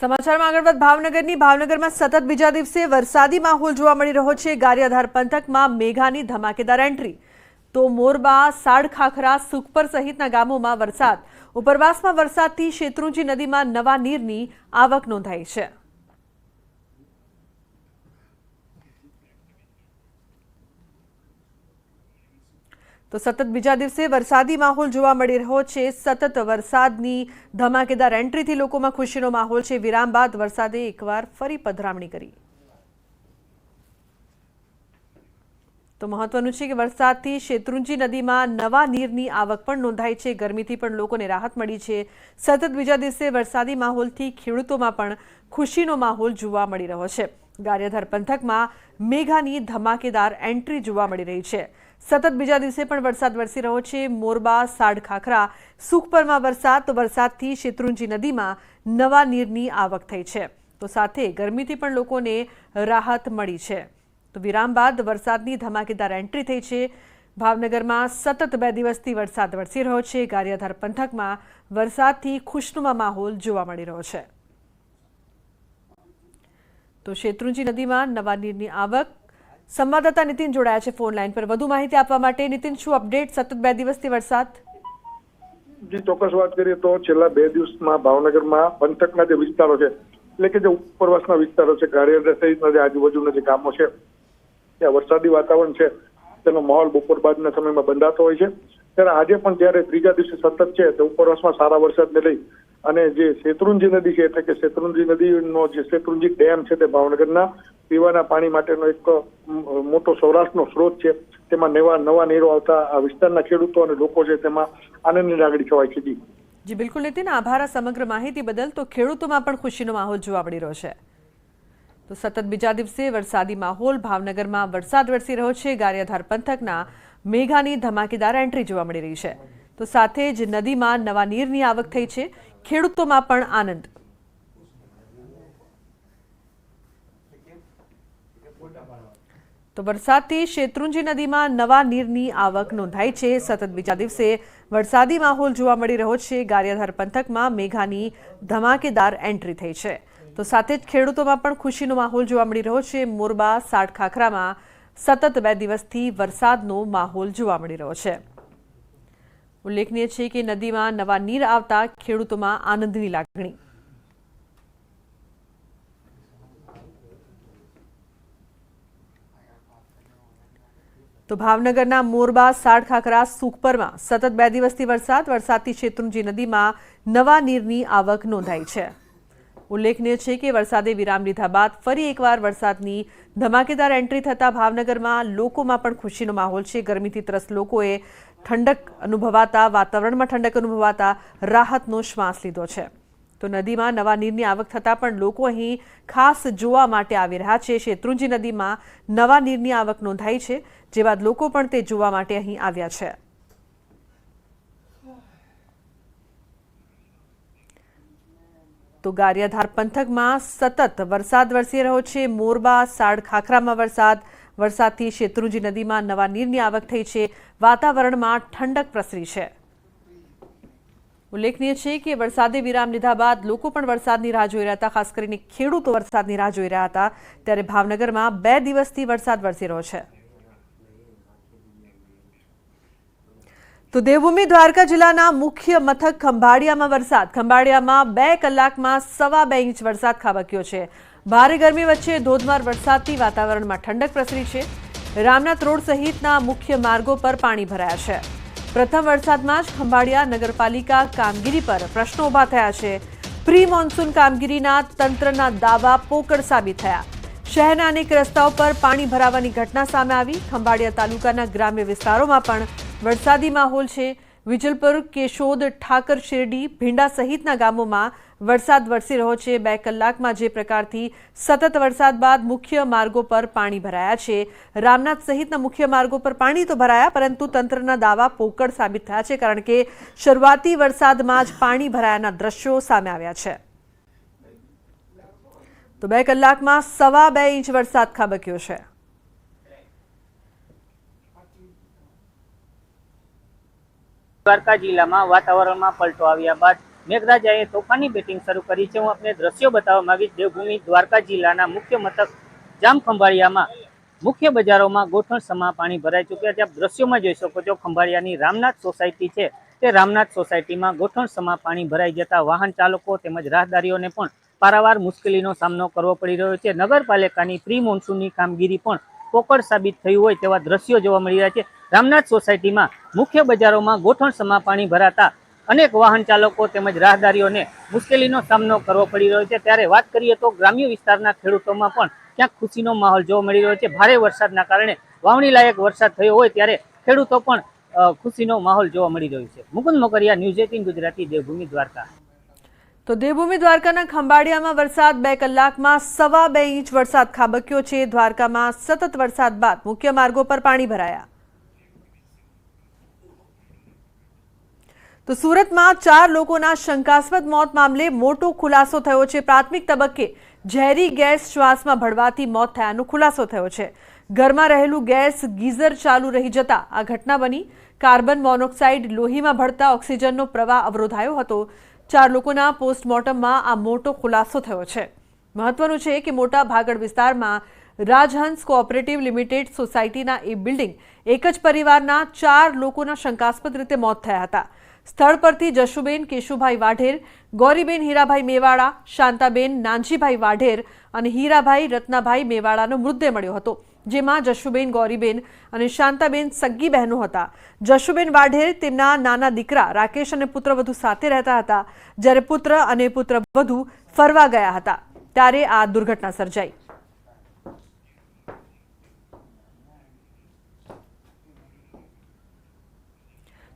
સમાચારમાં આગળ વધ ભાવનગરની, ભાવનગરમાં સતત બીજા દિવસે વરસાદી માહોલ જોવા મળી રહ્યો છે. ગારિયાધાર પંથકમાં મેઘાની ધમાકેદાર એન્ટ્રી. તો મોરબા, સાડખાખરા, સુખપર સહિતના ગામોમાં વરસાદ. ઉપરવાસમાં વરસાદથી શેત્રુંજી નદીમાં નવા નીરની આવક નોંધાઈ છે. તો સતત બીજા દિવસે વરસાદી માહોલ જોવા મળી રહ્યો છે. સતત વરસાદની ધમાકેદાર એન્ટ્રીથી લોકોમાં ખુશીનો માહોલ છે. વિરામ બાદ વરસાદે એકવાર ફરી પધરામણી કરી. તો મહત્વનું છે કે વરસાદથી શેત્રુંજી નદીમાં નવા નીરની આવક પણ નોંધાઈ છે. ગરમીથી પણ લોકોને રાહત મળી છે. સતત બીજા દિવસે વરસાદી માહોલથી ખેડૂતોમાં પણ ખુશીનો માહોલ જોવા મળી રહ્યો છે. ગારિયાધાર પંથકમાં મેઘાની ધમાકેદાર એન્ટ્રી જોવા મળી રહી છે. સતત બીજા દિવસે પણ વરસાદ વરસી રહ્યો છે. મોરબા સાડખાખરા સુખપરમાં વરસાદ, તો વરસાદથી શેત્રુંજી નદીમાં નવા નીરની આવક થઈ છે. તો સાથે ગરમીથી પણ લોકોને રાહત મળી છે. તો વિરામ બાદ વરસાદની ધમાકેદાર એન્ટ્રી થઈ છે. ભાવનગરમાં સતત બે દિવસથી વરસાદ વરસી રહ્યો છે. ગારિયાધાર પંથકમાં વરસાદથી ખુશનુમા માહોલ જોવા મળી રહ્યો છે. તો શેત્રુંજી નદીમાં નવા નીરની આવક. સંવાદદાતા નીતિન જોડાયા છે ફોન લાઈન પર. વધુ માહિતી આપવા માટે નીતિન, શું અપડેટ? સતત બે દિવસથી વરસાદ? જે ચોક્કસ વાત કરીએ તો છેલ્લા બે દિવસમાં ભાવનગરમાં પંથકના જે વિસ્તારો છે, એટલે કે જે ઉપરવાસના વિસ્તારો છે ગારિયાદા સહિતના જે આજુબાજુના જે ગામો છે, ત્યાં વરસાદી વાતાવરણ છે, તેનો માહોલ બપોર બાદના સમયમાં બંધાતો હોય છે. ત્યારે આજે પણ જ્યારે ત્રીજા દિવસે સતત છે, તો ઉપરવાસમાં સારા વરસાદને લઈ અને જે શેત્રુંજી નદી છે, એટલે કે શેત્રુંજી નદીનો જે શેત્રુંજી ડેમ છે તે ભાવનગરના પીવાના પાણી માટેનો એક મોટો સૌરાષ્ટ્રનો સ્ત્રોત છે. તેમાં નવા નવા નીરો આવતા આ વિસ્તારના ખેડૂતો અને લોકો છે તેમાં આનંદની લાગણી છવાય છે. જી, બિલકુલ નીતિન, આભાર આ સમગ્ર માહિતી બદલ. તો ખેડૂતોમાં પણ ખુશીનો માહોલ જોવા મળી રહ્યો છે. તો સતત બીજા દિવસે વરસાદી માહોલ, ભાવનગરમાં વરસાદ વરસી રહ્યો છે. ગારિયાધાર પંથકના મેઘાની ધમાકેદાર એન્ટ્રી જોવા મળી રહી છે. તો સાથે જ નદીમાં નવા નીરની આવક થઈ છે. ખેડૂતોમાં પણ આનંદ. તો વરસાદથી શેત્રુંજી નદીમાં નવા નીરની આવક નોંધાઈ છે. સતત બીજા દિવસે વરસાદી માહોલ જોવા મળી રહ્યો છે. ગારિયાધાર પંથકમાં મેઘાની ધમાકેદાર એન્ટ્રી થઈ છે. તો સાથે જ ખેડૂતોમાં પણ ખુશીનો માહોલ જોવા મળી રહ્યો છે. મોરબા સાટખાખરામાં સતત બે દિવસથી વરસાદનો માહોલ જોવા મળી રહ્યો છે. ઉલ્લેખનીય છે કે નદીમાં નવા નીર આવતા ખેડૂતોમાં આનંદની લાગણી. તો ભાવનગરના મોરબા સાડખાખરા સુખપરમાં સતત બે દિવસથી વરસાદ. વરસાદથી શેત્રુંજી નદીમાં નવા નીરની આવક નોંધાઈ છે. ઉલ્લેખનીય છે કે વરસાદે વિરામ લીધા બાદ ફરી એકવાર વરસાદની ધમાકેદાર એન્ટ્રી થતાં ભાવનગરમાં લોકોમાં પણ ખુશીનો માહોલ છે. ગરમીથી ત્રસ્ત લોકોએ ઠંડક અનુભવાતા, વાતાવરણમાં ઠંડક અનુભવાતા રાહતનો શ્વાસ લીધો છે. તો નદીમાં નવા નીરની આવક થતાં પણ લોકો અહીં ખાસ જોવા માટે આવી રહ્યા છે. શેત્રુંજી નદીમાં નવા નીરની આવક નોંધાઈ છે, જે બાદ લોકો પણ તે જોવા માટે અહીં આવ્યા છે. તો ગારિયાધાર પંથકમાં સતત વરસાદ વરસી રહ્યો છે. મોરબા, સાડ ખાખરામાં વરસાદ વરસાદથી શેત્રુંજી નદીમાં નવા નીરની આવક થઈ છે. વાતાવરણમાં ઠંડક પ્રસરી છે. ઉલ્લેખનીય છે કે વરસાદે વિરામ લીધા બાદ લોકો પણ વરસાદની રાહ જોઈ રહ્યા હતા. ખાસ કરીને ખેડૂતો વરસાદની રાહ જોઈ રહ્યા હતા. ત્યારે ભાવનગરમાં બે દિવસથી વરસાદ વરસી રહ્યો છે. તો દેવભૂમિ દ્વારકા જિલ્લાના મુખ્ય મથક ખંભાળિયામાં વરસાદ. ખંભાળિયામાં બે કલાકમાં સવા બે ઇંચ વરસાદ ખાબક્યો છે. ભારે ગરમી વચ્ચે ધોધમાર વરસાદથી વાતાવરણમાં ઠંડક પ્રસરી છે. રામનાથ રોડ સહિતના મુખ્ય માર્ગો પર પાણી ભરાયા છે. પ્રથમ વરસાદમાં જ ખંભાળિયા નગરપાલિકા કામગીરી પર પ્રશ્નો ઊભા થયા છે. પ્રી મોન્સૂન કામગીરીના તંત્રના દાવા પોકળ સાબિત થયા. શહેરના અનેક રસ્તાઓ પર પાણી ભરાવાની ઘટના સામે આવી. ખંભાળિયા તાલુકાના ગ્રામ્ય વિસ્તારોમાં પણ વરસાદી માહોલ છે. વિજલપુર, કેશોદ, ઠાકર, શેરડી, ભીંડા સહિતના ગામોમાં વરસાદ વરસી રહ્યો છે. બે કલાકમાં જે પ્રકારથી સતત વરસાદ બાદ મુખ્ય માર્ગો પર પાણી ભરાયા છે. રામનાથ સહિતના મુખ્ય માર્ગો પર પાણી તો ભરાયા, પરંતુ તંત્રના દાવા પોકળ સાબિત થયા છે, કારણ કે શરૂઆતી વરસાદમાં જ પાણી ભરાયાના દ્રશ્યો સામે આવ્યા છે. તો બે કલાકમાં સવા બે ઇંચ વરસાદ ખાબક્યો છે. દ્વારકા જિલ્લામાં વાતાવરણમાં પલટો આવ્યા બાદ મેઘરાજાએ તોફાની બેટિંગ શરૂ કરી છે. હું આપને દ્રશ્યો બતાવવા માંગીશ. દેવભૂમિ દ્વારકા જિલ્લાના મુખ્ય મથક જામ ખંભાળિયામાં મુખ્ય બજારોમાં ગોઠણ સમા પાણી ભરાઈ ચૂક્યા છે. આપ દ્રશ્યોમાં જોઈ શકો છો ખંભાળિયાની રામનાથ સોસાયટી છે. તે રામનાથ સોસાયટીમાં ગોઠણ સમા પાણી ભરાઈ જતા વાહન ચાલકો તેમજ રાહદારીઓને પણ પારાવાર મુશ્કેલીનો સામનો કરવો પડી રહ્યો છે. નગરપાલિકાની પ્રી મોન્સૂનની કામગીરી પણ પોકળ સાબિત થયું હોય તેવા દ્રશ્યો જોવા મળી રહ્યા છે. રામનાથ સોસાયટીમાં મુખ્ય બજારોમાં ગોઠણ સમા પાણી ભરાતા અનેક વાહન ચાલકો તેમજ રાહદારીઓને મુશ્કેલીનો સામનો કરવો પડી રહ્યો છે. ત્યારે વાત કરીએ તો ગ્રામ્ય વિસ્તારના ખેડૂતોમાં પણ ક્યાંક ખુશીનો માહોલ જોવા મળી રહ્યો છે. ભારે વરસાદના કારણે વાવણી લાયક વરસાદ થયો હોય ત્યારે ખેડૂતો પણ ખુશીનો માહોલ જોવા મળી રહ્યો છે. Mukund Mokariya, news eighteen Gujarati, Devbhumi Dwarka. તો દેવભૂમિ દ્વારકાના ખંભાળિયામાં વરસાદ બે કલાકમાં સવા બે ઇંચ વરસાદ ખાબક્યો છે. દ્વારકામાં સતત વરસાદ બાદ મુખ્ય માર્ગો પર પાણી ભરાયા. તો સુરતમાં ચાર લોકોના શંકાસ્પદ મોત મામલે મોટો ખુલાસો થયો છે. પ્રાથમિક તબક્કે ઝેરી ગેસ શ્વાસમાં ભળવાથી મોત થયાનો ખુલાસો થયો છે. ઘરમાં રહેલું ગેસ ગીઝર ચાલુ રહી જતા આ ઘટના બની. કાર્બન મોનોક્સાઇડ લોહીમાં ભળતા ઓક્સિજનનો પ્રવાહ અવરોધાયો હતો. ચાર લોકોના પોસ્ટમોર્ટમમાં આ મોટો ખુલાસો થયો છે. મહત્વનું છે કે મોટા ભાગળ વિસ્તારમાં રાજહંસ કોઓપરેટિવ લિમિટેડ સોસાયટીના એ બિલ્ડિંગ, એક જ પરિવારના ચાર લોકોના શંકાસ્પદ રીતે મોત થયા હતા. સ્થળ પરથી જશુબેન, કેશુભાઈ વાઢેર, ગૌરીબેન હીરાભાઈ મેવાડા, શાંતાબેન, નાનજીભાઈ વાઢેર અને હીરાભાઈ રત્નાભાઈ મેવાડાનો મૃતદેહ મળ્યો હતો, જેમાં જશુબેન, ગૌરીબેન અને શાંતાબેન સગ્ગી બહેનો હતા. જશુબેન વાઢેર તેમના નાના દીકરા રાકેશ અને પુત્રવધુ સાથે રહેતા હતા. જ્યારે પુત્ર અને પુત્રવધુ ફરવા ગયા હતા, ત્યારે આ દુર્ઘટના સર્જાઈ.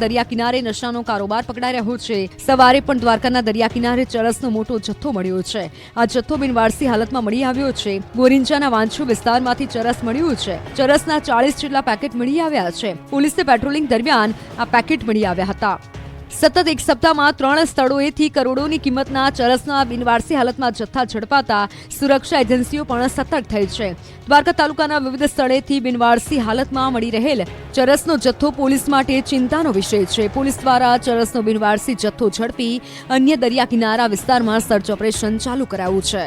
દરિયા કિનારે નશાનો કારોબાર પકડાઈ રહ્યો છે. સવારે પણ દ્વારકાના દરિયા કિનારે ચરસનો મોટો જથ્થો મળ્યો છે. આ જથ્થો બિનવારસી હાલતમાં મળી આવ્યો છે. ગોરિંચાના વાંછુ વિસ્તારમાંથી ચરસ મળ્યું છે. ચરસના ચાળીસ જેટલા પેકેટ મળી આવ્યા છે. પોલીસને પેટ્રોલિંગ દરમિયાન આ પેકેટ મળી આવ્યા હતા. સતત એક સપ્તાહમાં ત્રણ સ્થળોએથી કરોડોની કિંમતના ચરસના બિનવારસી હાલતમાં જથ્થા ઝડપાતા સુરક્ષા એજન્સીઓ પણ સતર્ક થઈ છે. દ્વારકા તાલુકાના વિવિધ સ્થળેથી બિનવારસી હાલતમાં મળી રહેલ ચરસનો જથ્થો પોલીસ માટે ચિંતાનો વિષય છે. પોલીસ દ્વારા ચરસનો બિનવારસી જથ્થો ઝડપી અન્ય દરિયા કિનારા વિસ્તારમાં સર્ચ ઓપરેશન ચાલુ કરાયું છે.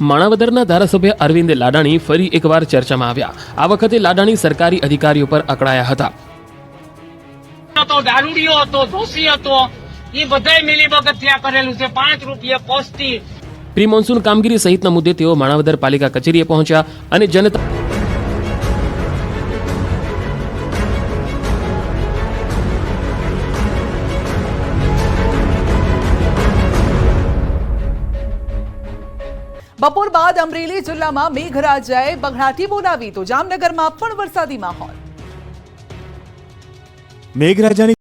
માણાવદરના ધારાસભ્ય અરવિંદ લાડાણી ફરી એકવાર ચર્ચામાં આવ્યા. આ વખતે લાડાણી સરકારી અધિકારીઓ પર અકળાયા હતા. હતો દારૂડિયો હતો ધોસી હતો. એ બધાય મિલીભગત ત્યાં કરેલું છે. પાંચ રૂપિયા પોસ્ટથી પ્રી મોન્સૂન કામગીરી સહિતના મુદ્દે તેઓ માણાવદર પાલિકા કચેરીએ પહોંચ્યા અને જનતા બપોર બાદ અમરેલી જિલ્લામાં મેઘરાજાએ બઘડાટી બોલાવી તો જામનગરમાં પણ વરસાદી માહોલ. મેઘરાજાની